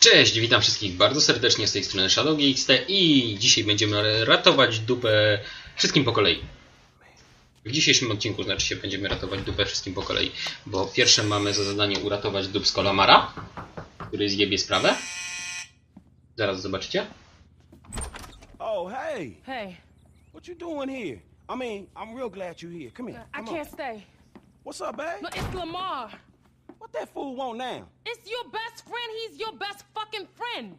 Cześć, witam wszystkich bardzo serdecznie z tej strony ShadowGXT i dzisiaj będziemy ratować dupę wszystkim po kolei. W dzisiejszym odcinku znaczy się będziemy ratować dupę wszystkim po kolei, bo pierwsze mamy za zadanie uratować dupsko Lamara, który zjebie sprawę. Zaraz zobaczycie. Oh, hey, Hey, what you doing here? I mean, I'm real glad you're here. Come here. I Come on. can't stay. What's up, babe? No, it's Lamar. What that fool want now? It's your best friend. He's your best fucking friend.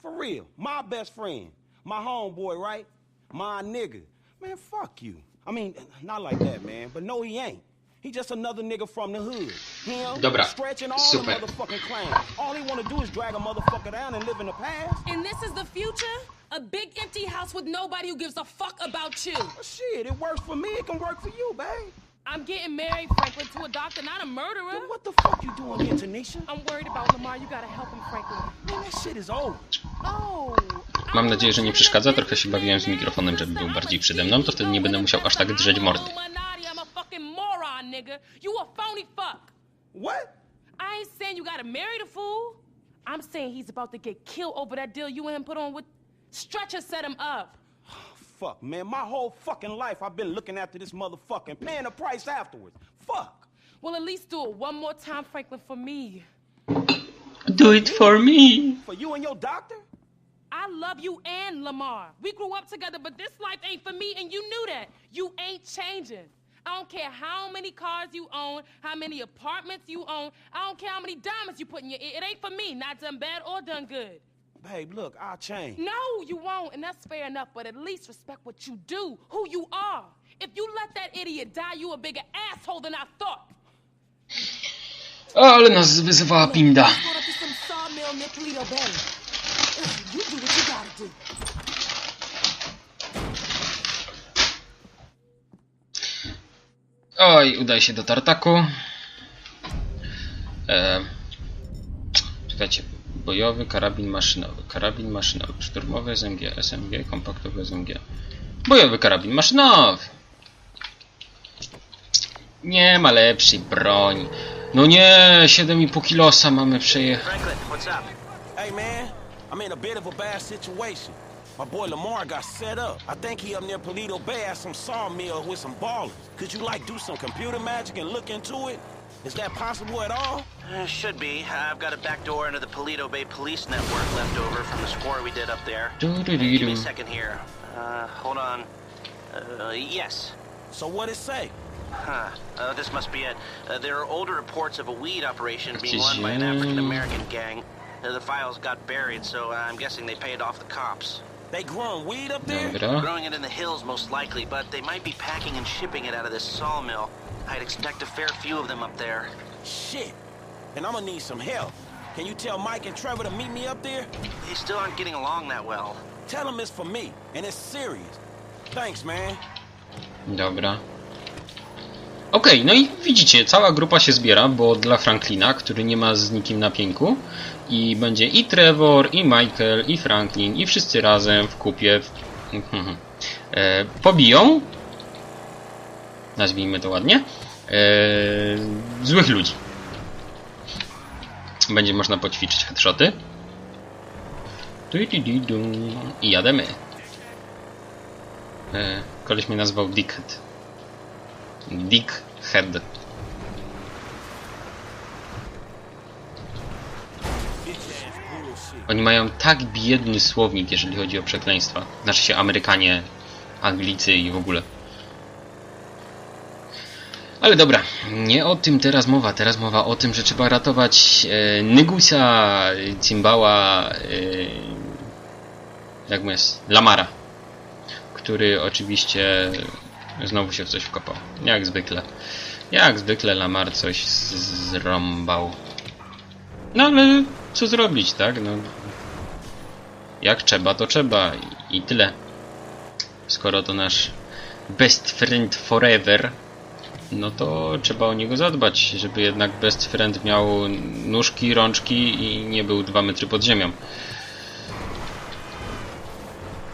For real, my best friend, my homeboy, right? My nigga. Man, fuck you. I mean, not like that, man. But no, he ain't. He just another nigga from the hood. Him, Dobra, stretching all super. the motherfucking clowns. All he wanna do is drag a motherfucker down and live in the past. And this is the future? A big empty house with nobody who gives a fuck about you. Well, shit, it works for me. It can work for you, babe. I'm getting married, Franklin, to a doctor, not a murderer. Then what the fuck you doing here, Tanisha? I'm worried about Lamar. You gotta help him, Franklin. Man, that shit is over. Oh. Mam nadzieję, że nie przeszkadza. Trochę się bawiłem z mikrofonem, żeby był bardziej przede mną, to wtedy nie będę musiał aż tak drzeć mordy. I'm a fucking moron, nigga. You a phony fuck. What? I ain't saying you gotta marry the fool. I'm saying he's about to get killed over that deal you and him put on with Stretcher set him up. Fuck, man. My whole fucking life I've been looking after this motherfucking paying the price afterwards. Fuck. Well, at least do it one more time, Franklin, for me. Do it for me! For you and your doctor? I love you and Lamar. We grew up together, but this life ain't for me, and you knew that. You ain't changing. I don't care how many cars you own, how many apartments you own. I don't care how many diamonds you put in your ear. It ain't for me, not done bad or done good. Babe, look, I'll change. No, you won't, and that's fair enough, but at least respect what you do, who you are. If you let that idiot die, you a bigger asshole than I thought. O, ale nas wyzywała pinda. Let's go to some sawmill near Toledo Bay. Ugh, You do what you gotta do. Oj, udaj się do tartaku. E, czekajcie. Bojowy, karabin maszynowy. Karabin maszynowy. Szturmowy SMG, SMG, kompaktowy SMG. Bojowy karabin maszynowy. Nie ma lepszej broni. No nie, 7,5 kilosa mamy przejechać. Hey, man, I'm in a bit of a bad situation. My boy Lamar got set up. I think he up near Polito Bay at some sawmill with some ballers. Could you, like, do some computer magic and look into it? Is that possible at all? Uh, should be. I've got a back door into the Polito Bay Police Network left over from the score we did up there. Give me a second here. Uh, hold on. Uh, yes. So what it say? Huh. Uh, this must be it. Uh, there are older reports of a weed operation being run by an African-American gang. Uh, the files got buried, so I'm guessing they paid off the cops. They growing weed up there? Dobra. Growing it in the hills, most likely, but they might be packing and shipping it out of this sawmill. I'd expect a fair few of them up there. Shit. And I'm gonna need some help. Can you tell Mike and Trevor to meet me up there? They still aren't getting along that well. Tell them it's for me, and it's serious. Thanks, man. Dobra. Okej, no i widzicie, cała grupa się zbiera, bo dla Franklina, który nie ma z nikim na pięku, i będzie i Trevor, i Michael, i Franklin, i wszyscy razem w kupie w... e, pobiją, nazwijmy to ładnie, e, złych ludzi. Będzie można poćwiczyć headshoty. I jademy. E, koleś mnie nazwał Dickhead. Ass bullshit. Oni mają tak biedny słownik, jeżeli chodzi o przekleństwa. Znaczy się Amerykanie, Anglicy i w ogóle. Ale dobra, nie o tym teraz mowa. Teraz mowa o tym, że trzeba ratować e, Nygusa, Cimbała, e, jak jest, Lamara. Który oczywiście znowu się w coś wkopał. Jak zwykle. Jak zwykle Lamar coś zrąbał. No ale co zrobić, tak? No, jak trzeba, to trzeba i, tyle. Skoro to nasz best friend forever, no to trzeba o niego zadbać, żeby jednak best friend miał nóżki, rączki i nie był dwa metry pod ziemią.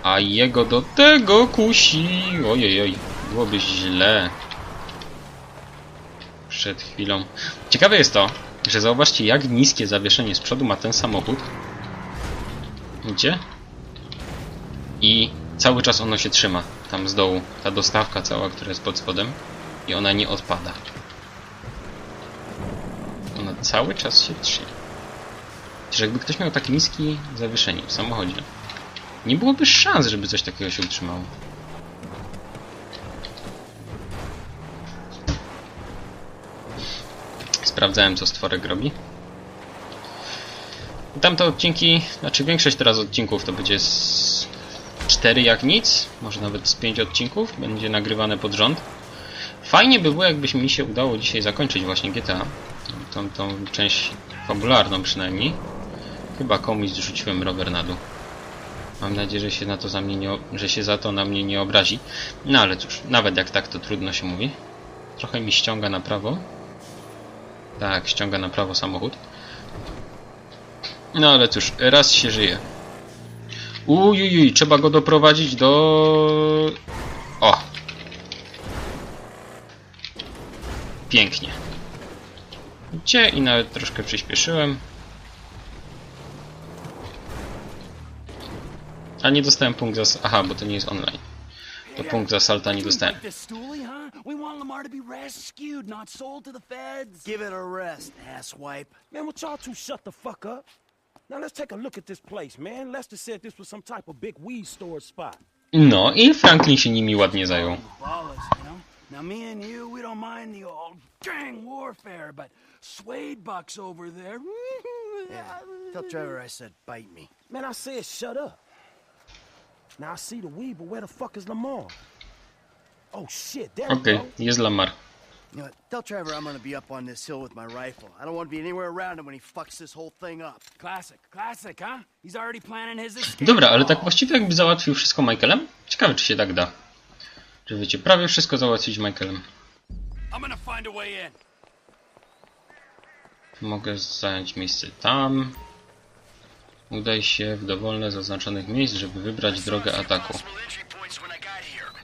A jego do tego kusi. Ojej, oj, byłoby źle. Przed chwilą. Ciekawe jest to, że zauważcie jak niskie zawieszenie z przodu ma ten samochód, Idzie. I cały czas ono się trzyma. Tam z dołu. Ta dostawka cała, która jest pod spodem. I ona nie odpada. Ona cały czas się trzyma. Przecież jakby ktoś miał tak niski zawieszenie w samochodzie, nie byłoby szans, żeby coś takiego się utrzymało. Sprawdzałem, co stworek robi. Tamte odcinki, znaczy większość teraz odcinków to będzie z 4 jak nic, może nawet z 5 odcinków, będzie nagrywane pod rząd. Fajnie by było, jakbyś mi się udało dzisiaj zakończyć właśnie GTA, tą, tą część fabularną przynajmniej. Chyba komuś zrzuciłem rower na dół. Mam nadzieję, że się, na to za mnie nie, że się za to na mnie nie obrazi. No ale cóż, nawet jak tak to trudno się mówi. Trochę mi ściąga na prawo. Tak, ściąga na prawo samochód. No ale cóż, raz się żyje. Ujujuj, trzeba go doprowadzić do... O! Pięknie. Gdzie i nawet troszkę przyspieszyłem. A nie dostałem punkt za... Aha, bo to nie jest online. To punkt za salta nie dostałem. Like this stoolie, huh? We want Lamar to be rescued, not sold to the feds. Give it a rest, asswipe. Man, would y'all two shut the fuck up? Now let's take a look at this place, man. Lester said this was some type of big weed storage spot. No i Franklin się nimi ładnie zajął. Ballers, you know? Now, me and you, we don't mind the old gang warfare, but Suede Buck's over there. Yeah. Tell Trevor I said bite me. Man, I said shut up. Now I see the weed, but where the fuck is Lamar? Oh shit, there go. jest Lamar. You know what? Tell Trevor I'm gonna be up on this hill with my rifle. I don't want to be anywhere around him when he fucks this whole thing up. Classic, classic, huh? He's already planning his escape. Dobra, ale tak właściwie jakby załatwił wszystko Michaelem? Ciekawe, czy się tak da. Czy wiecie, prawie wszystko załatwić Michaelem. I'm gonna find a way in. Mogę zająć miejsce tam. Udaj się w dowolne zaznaczonych miejsc, żeby wybrać drogę ataku.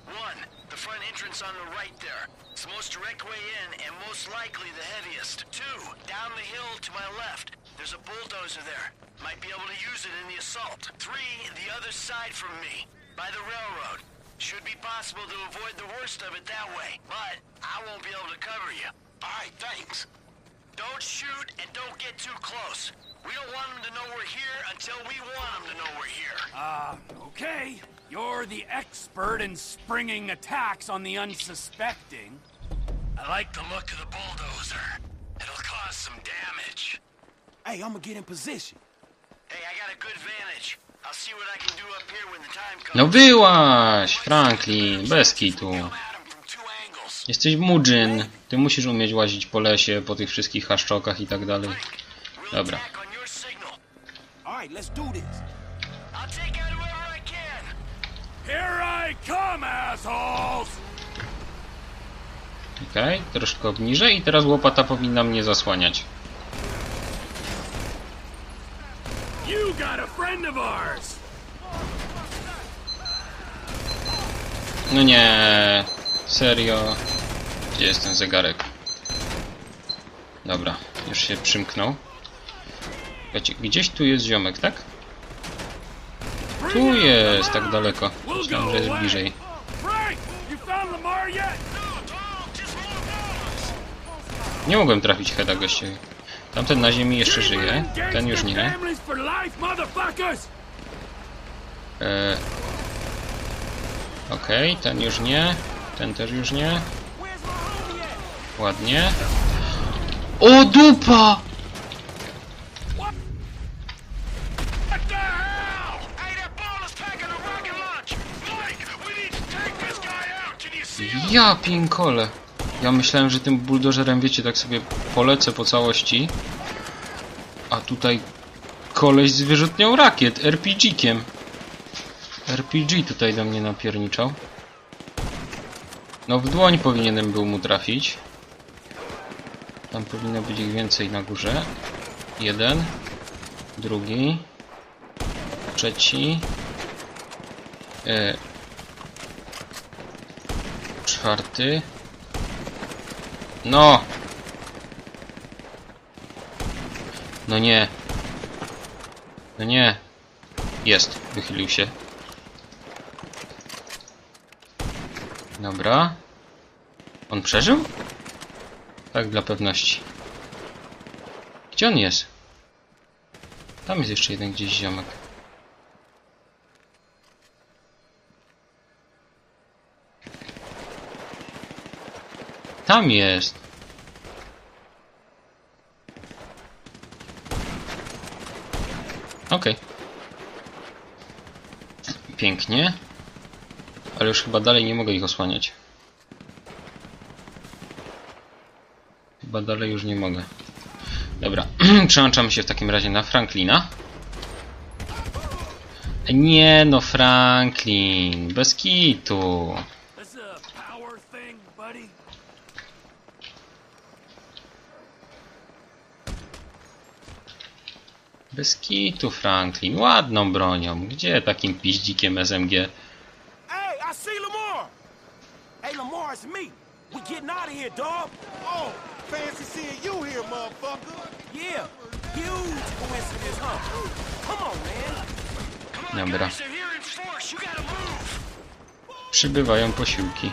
One, the front entrance on the right there. It's the most direct way in and most likely the heaviest. Two, down the hill to my left. There's a bulldozer there. Might be able to use it in the assault. Three, the other side from me, by the railroad. Should be possible to avoid the worst of it that way, but I won't be able to cover you. Alright, thanks. Don't shoot and don't get too close. We don't want them to know we're here until we want them to know we're here. Uh, okay. You're the expert in springing attacks on the unsuspecting. I like the look of the bulldozer. It'll cause some damage. Hey, I'm gonna get in position. Hey, I got a good vantage. I'll see what I can do up here when the time comes. No wyłaś, Franklin, bez kitu. Jesteś mudzyn. Ty musisz umieć łazić po lesie, po tych wszystkich haszczokach i tak dalej. Dobra. Alright, let's do this. Here I come, assholes! Okej, troszkę obniżę i teraz łopata powinna mnie zasłaniać. You got a friend of ours! No nie, serio. Gdzie jest ten zegarek? Dobra, już się przymknął. Gdzieś tu jest ziomek, tak? Tu jest, tak daleko. Myślałem, że jest bliżej. Nie mogłem trafić heada gościowi. Tamten na ziemi jeszcze żyje, ten już nie. Families for life, motherfuckers! E... Okej, ten już nie. Ten też już nie. Ładnie. O dupa! What the hell? Hey, that ball is packing a rocket launch. Mike, we need to take this guy out. Can you see him? Ja pinkole. Ja myślałem, że tym buldożerem, wiecie, tak sobie polecę po całości. A tutaj koleś z wyrzutnią rakiet, RPG-kiem. RPG tutaj do mnie napierniczał. No w dłoń powinienem był mu trafić. Tam powinno być ich więcej na górze. Jeden. Drugi. Trzeci. E, czwarty. No! No nie. No nie. Jest, wychylił się. Dobra. On przeżył? Tak, dla pewności. Gdzie on jest? Tam jest jeszcze jeden gdzieś ziomek. Tam jest. Okej. Pięknie. Ale już chyba dalej nie mogę ich osłaniać. Chyba dalej już nie mogę. Dobra, przełączamy się w takim razie na Franklina. Nie no, Franklin, bez kitu. This a power thing, buddy? Bez kitu, Franklin. Ładną bronią. Gdzie takim piździkiem SMG? Hey, I see Lamar! Hey, Lamar, it's me. We getting out of here, dog. Oh, fancy seeing you here, motherfucker. Yeah, huge coincidence, huh? Come on, man. Dobra. Przybywają posiłki.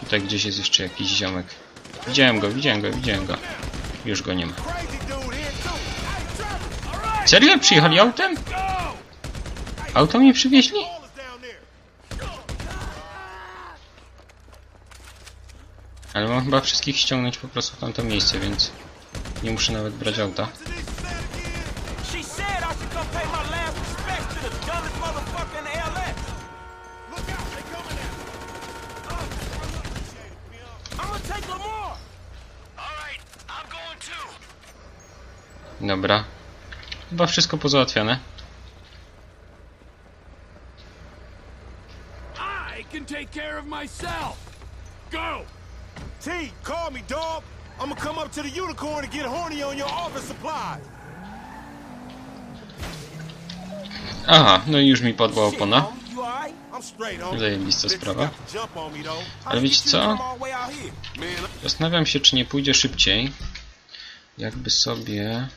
Tutaj gdzieś jest jeszcze jakiś ziomek. Widziałem go, widziałem go, widziałem go. Już go nie ma. Serio? Przyjechali autem? Auto mnie przywieźli? Ale mam chyba wszystkich ściągnąć po prostu w tamto miejsce, więc nie muszę nawet brać auta. She said I should come pay my last respects to the dumbest motherfucker in the LS. Look out, they coming at I'm gonna take Lamar. All right, I'm going too. Dobra. Chyba wszystko pozałatwiane. I can take care of myself. Go! T, call me, dog. I'm gonna come up to the unicorn and get horny on your office supplies. Aha, no i już mi padła opona. Zajebista sprawa. Ale wiecie co? Zastanawiam się, czy nie pójdzie szybciej. Jakby sobie...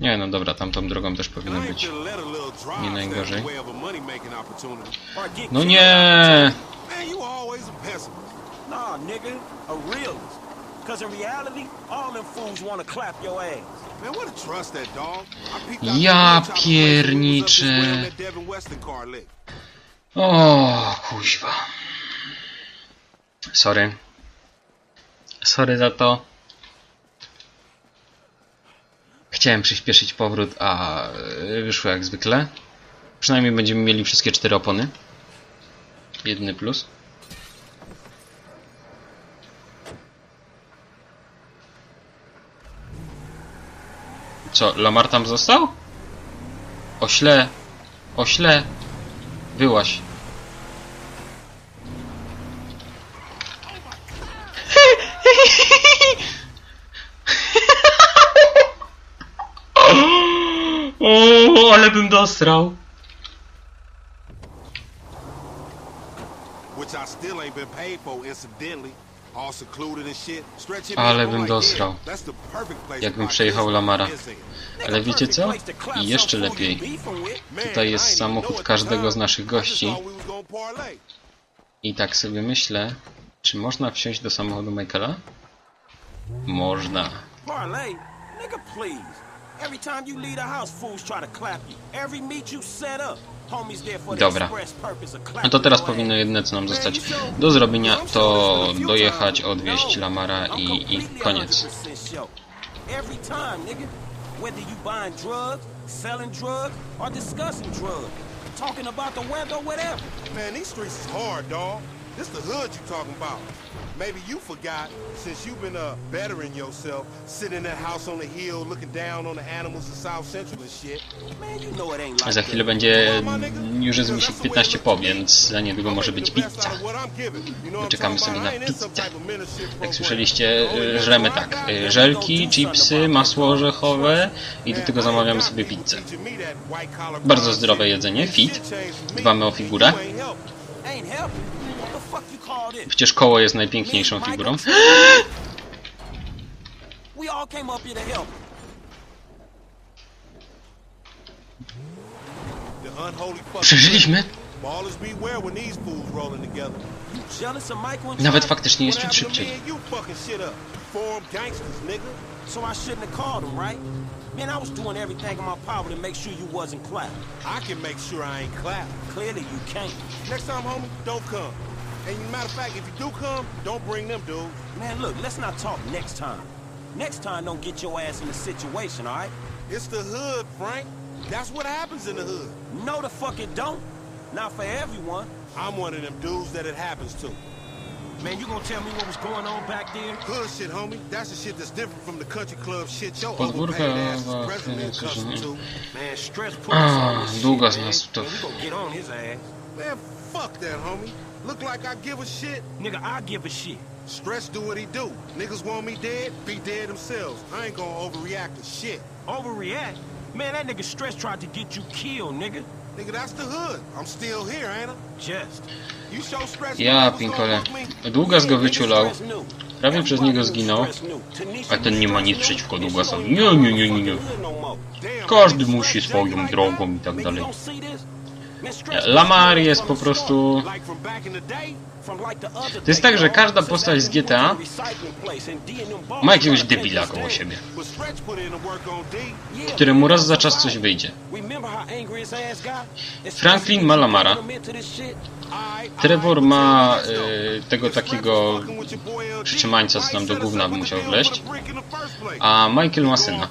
Nie, no dobra, tamtą drogą też powinno być. drive Nie najgorzej. No nie! Ja pierniczę. O, kuźwa. Sorry. Sorry za to. Chciałem przyspieszyć powrót, a y, wyszło jak zwykle. Przynajmniej będziemy mieli wszystkie cztery opony. Jedny plus. Co, Lamar tam został? Ośle! Ośle! Wyłaś. O, ale bym dostrał. Which I still ain't been paid for, incidentally. All secluded and shit. Stretch hit Ale bym place Jakbym przejechał Lamara. Ale wiecie co? I jeszcze lepiej. Tutaj jest samochód każdego z naszych gości. I tak sobie myślę, czy można wsiąść do samochodu Michaela? Można. Parlay? Nigga, please. Every time you leave the house, fools try to clap you. Every meet you set up, Dobra. No to teraz powinno jedyne co nam zostać do zrobienia to dojechać, odwieźć Lamara I'm i, i koniec. 100% sure. Every time, nigga. Whether you buying drugs, selling drugs, or discussing drugs, talking about the weather, whatever. Man, these streets is hard, dog. This the hood you talking about. Maybe you forgot, since you've been uh, bettering yourself, sitting in that house on the hill, looking down on the animals in South Central and shit. Man, you know it ain't like Za chwilę będzie już jest mi się 15 po, więc za niedługo może być pizza. Czekamy sobie na pizzę. Jak słyszeliście, y, żremy tak. y, Żelki, chipsy, masło orzechowe i do tego zamawiamy sobie pizzę. Bardzo zdrowe jedzenie, fit. Dbamy o figurę. Przecież koło jest najpiękniejszą figurą. Przeżyliśmy? Nawet faktycznie jest ciut szybciej. So I shouldn't have called him, right? Man, I was doing everything in my power to make sure you wasn't clapped. I can make sure I ain't clap. Clearly you can't. Next time, homie, don't come. And matter of fact, if you do come, don't bring them dudes. Man, look, let's not talk next time. Next time, don't get your ass in a situation, all right? It's the hood, Frank. That's what happens in the hood. No, the fuck it don't. Not for everyone. I'm one of them dudes that it happens to. Man, you gonna tell me what was going on back there? Hood shit, homie. That's the shit that's different from the country club shit your Podwórka overpaid ass is wa- presently coś, accustomed nie? to. Man, stress put Ah, us on this shit, man. nas to- Man, we gonna get on his ass. Man, fuck that, homie. Look like I give a shit. Nigga, I give a shit. Stress do what he do. Niggas want me dead, be dead themselves. I ain't gonna overreact to shit. Overreact? Man, that nigga stress tried to get you killed, nigga. Nigga, that's the hood. I'm still here, ain't I? Just. You show stress Ja, pinkole. Długas go wyciulał. Prawie przez niego zginął. A ten nie ma nic przeciwko Douglasowi. Nie, nie, nie, nie, nie. no. Damn, Każdy musi swoją drogą i tak dalej. Lamar jest po prostu... To jest tak, że każda postać z GTA ma jakiegoś debila koło siebie, któremu raz za czas coś wyjdzie. Franklin ma Lamara. Trevor ma, this, tego takiego przytrzymańca, co he do gówna with musiał place? A Michael ma syna.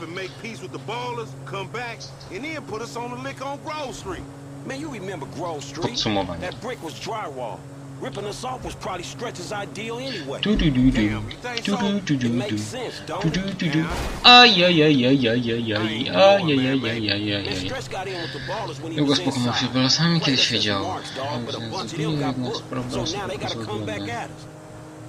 Off and make peace with the ballers, come back, and then put us on the lick on Grove Street. man, you remember Grove Street? Podsumowanie. That brick was drywall. Ripping us off was probably Stretch's ideal anyway. Tu, du, du, du. Damn, you think Tu, so? du, du, It du, du. makes sense, Tu, don't du, it? du, du. Yeah. Ajajajajajajaj. Man, Ajajajajajajaj. Stretch got in with the ballers when he Długo was spoko inside. się bolosami Played kiedyś us as wiedział. marks, dog, but a bunch of them Zabili got nas, booked. prawda, So now sobie they gotta come back pozwolone. at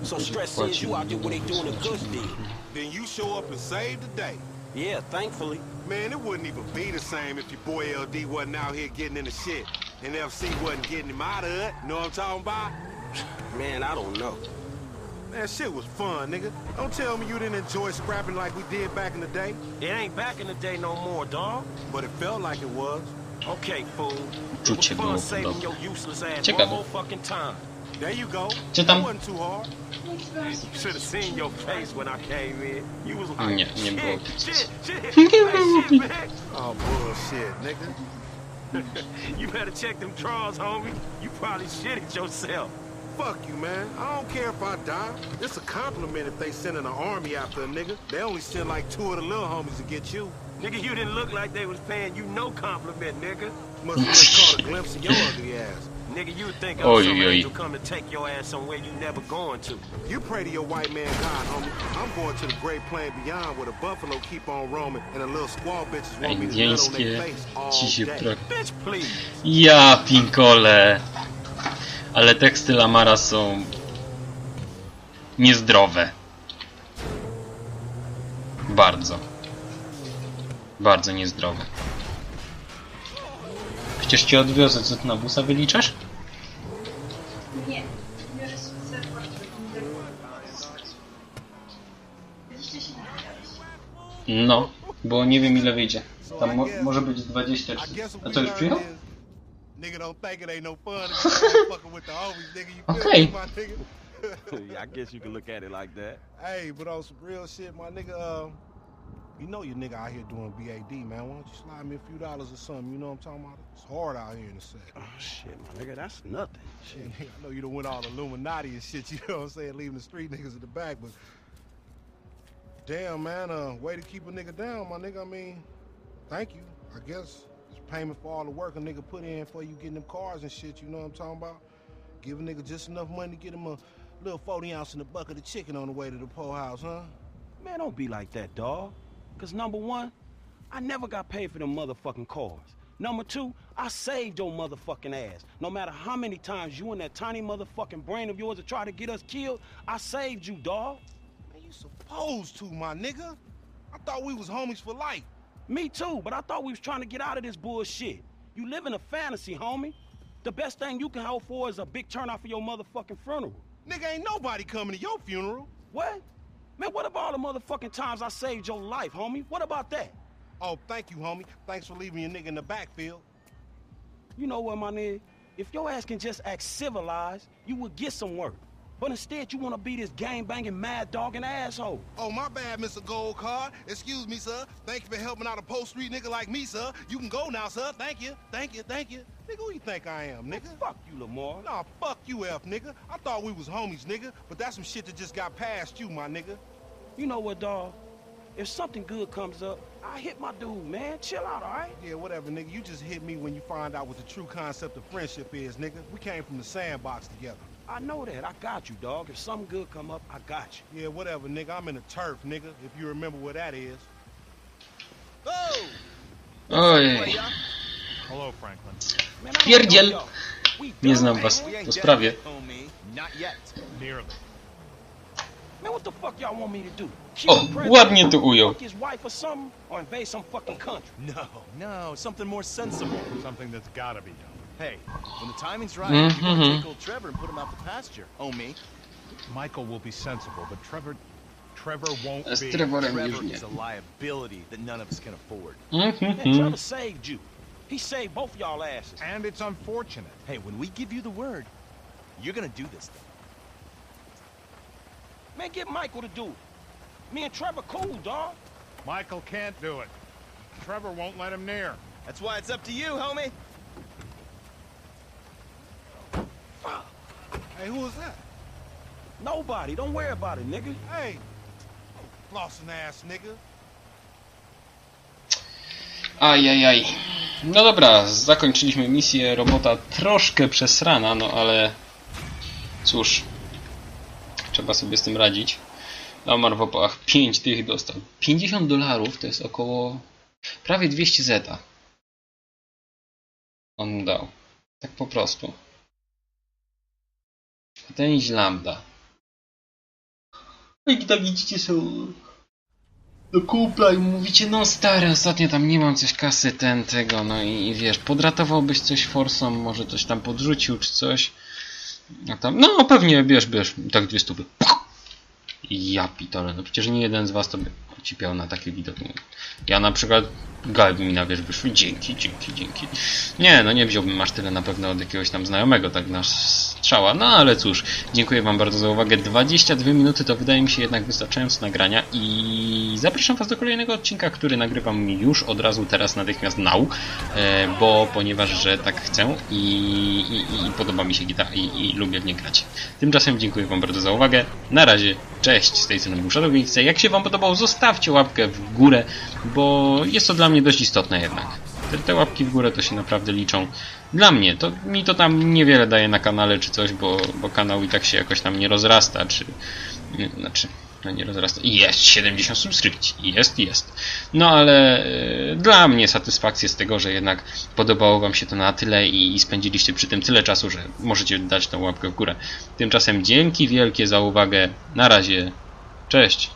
us. So Stretch says you out there what they doing a good deal. Then you show up and save the day. Yeah, thankfully. Man, it wouldn't even be the same if your boy LD wasn't out here getting in the shit. And FC wasn't getting him out of it. Know what I'm talking about? Man, I don't know. That shit was fun, nigga. Don't tell me you didn't enjoy scrapping like we did back in the day. It ain't back in the day no more, dog. But it felt like it was. Okay, fool. It was fun saving your useless ass one more fucking time. There you go. Co That tam? wasn't too hard. You should have seen your face when I came in. You was like, Nie, nie było shit, shit, shit, Nie było shit. Oh, bullshit, nigga. You better check them drawers, homie. You probably shit it yourself. Fuck you, man. I don't care if I die. It's a compliment if they sending an army after a nigga. They only send like two of the little homies to get you. Nigga, you didn't look like they was paying you no compliment, nigga. Must have just caught a glimpse of your ugly ass. Nigga, you think I'm some oi, oi. angel come to take your ass somewhere you never going to. You pray to your white man God, homie. I'm going to the great plain beyond where the buffalo keep on roaming and the little squaw bitches want me to their face all ci się day. pra... Bitch, please. Ja, pinkole. Ale teksty Lamara są... niezdrowe. Bardzo. Bardzo niezdrowe. Przecież cię odwiozę, co ty na busa wyliczasz? No, bo nie wiem ile wyjdzie. Tam I mo może być 20 I czy... guess what A co, już przyjechał? is, Nigga don't think it ain't no fun if you fucking with the homies, nigga. You feel Okay. me, my nigga? yeah, I guess you can look at it like that. Hey, but on some real shit, my nigga, uh, you know your nigga out here doing BAD, man. Why don't you slide me a few dollars or something? You know what I'm talking about? It's hard out here in the set. Oh, shit, my nigga, that's nothing. Shit, I know you done went all Illuminati and shit, you know what I'm saying? Leaving the street niggas in the back, but damn, man, uh, way to keep a nigga down, my nigga. I mean, thank you. I guess it's payment for all the work a nigga put in for you getting them cars and shit, you know what I'm talking about? Give a nigga just enough money to get him a little 40 ounce in a bucket of chicken on the way to the poor house, huh? Man, don't be like that, dawg. Cause number one, I never got paid for them motherfucking cars. Number two, I saved your motherfucking ass. No matter how many times you and that tiny motherfucking brain of yours have tried to get us killed, I saved you, dawg. Supposed to, my nigga. I thought we was homies for life. Me too, but I thought we was trying to get out of this bullshit. You live in a fantasy, homie. The best thing you can hope for is a big turnout for your motherfucking funeral. Nigga, ain't nobody coming to your funeral. What? Man, what about all the motherfucking times I saved your life, homie? What about that? Oh, thank you, homie. Thanks for leaving your nigga in the backfield. You know what, my nigga? If your ass can just act civilized, you would get some work. But instead, you want to be this gang-banging, mad-dogging asshole. Oh, my bad, Mr. Gold Card. Excuse me, sir. Thank you for helping out a post street nigga like me, sir. You can go now, sir. Thank you. Thank you. Thank you. Nigga, who you think I am, nigga? Fuck you, Lamar. Nah, fuck you, F, nigga. I thought we was homies, nigga. But that's some shit that just got past you, my nigga. You know what, dawg? If something good comes up, I hit my dude, man. Chill out, all right? Yeah, whatever, nigga. You just hit me when you find out what the true concept of friendship is, nigga. We came from the sandbox together. I know that. I got you, dog. If something good come up, I got you. Yeah, whatever, nigga. I'm in the turf, nigga. If you remember where that is. Oj, oh, Hello, Franklin. Man, I don't Pierdziel. know y'all. We nie done, znam man. was po sprawie. What the fuck y'all want me to do? Shoot O, oh, the president? ładnie to ujął. Fuck his wife or something? Or invade some fucking country? No, no, something more sensible. Something that's gotta be done. Hey, when the timing's right, you're gonna Mhm. take old Trevor and put him out the pasture. Oh, me? Michael will be sensible, but Trevor, Trevor won't Z be. Trevorem już Trevor is a liability that none of us can afford. Man, Mhm. Trevor saved you. He saved both y'all asses. And it's unfortunate. Hey, when we give you the word, you're gonna do this thing. Man, get Michael to do it. Me and Trevor cool, dog. Michael can't do it. Trevor won't let him near. That's why it's up to you, homie. Hey, who is that? Nobody. Don't worry about it, nigga. Hey, flossing ass nigga. Ajajaj. No dobra, zakończyliśmy misję. Robota troszkę przesrana, no ale cóż, trzeba sobie z tym radzić. Omar w opałach 5 tych dostał. 50 dolarów to jest około prawie 200 zeta. On dał. Tak po prostu. Iść lambda. Jak tak widzicie są do kupla i mówicie, no stary, ostatnio tam nie mam coś kasy, ten, tego, no i, i wiesz, podratowałbyś coś forsą, może coś tam podrzucił, czy coś. A tam, no pewnie, bierz, bierz, tak dwie stówy. Ja pitole, no przecież nie jeden z was to by ocipiał na taki widok. Ja na przykład galby mi na wierzch wyszły, dzięki, dzięki, dzięki. Nie, no nie wziąłbym aż tyle na pewno od jakiegoś tam znajomego, tak na strzała, no ale cóż, dziękuję wam bardzo za uwagę. 22 minuty to wydaje mi się jednak wystarczająco nagrania i zapraszam was do kolejnego odcinka, który nagrywam już od razu teraz natychmiast now, e, bo ponieważ, że tak chcę i, i, i podoba mi się gitara i, i lubię w nie grać. Tymczasem dziękuję wam bardzo za uwagę. Na razie, cześć, z tej strony był Shadowwice. Jak się wam podobało, zostawcie łapkę w górę, bo jest to dla mnie dość istotne jednak. Te, te łapki w górę to się naprawdę liczą. Dla mnie, to mi to tam niewiele daje na kanale czy coś, bo, bo kanał i tak się jakoś tam nie rozrasta, czy... Znaczy, no nie rozrasta. Jest 70 subskrypcji, jest, jest. No ale e, dla mnie satysfakcję z tego, że jednak podobało wam się to na tyle i, i spędziliście przy tym tyle czasu, że możecie dać tą łapkę w górę. Tymczasem dzięki wielkie za uwagę. Na razie. Cześć.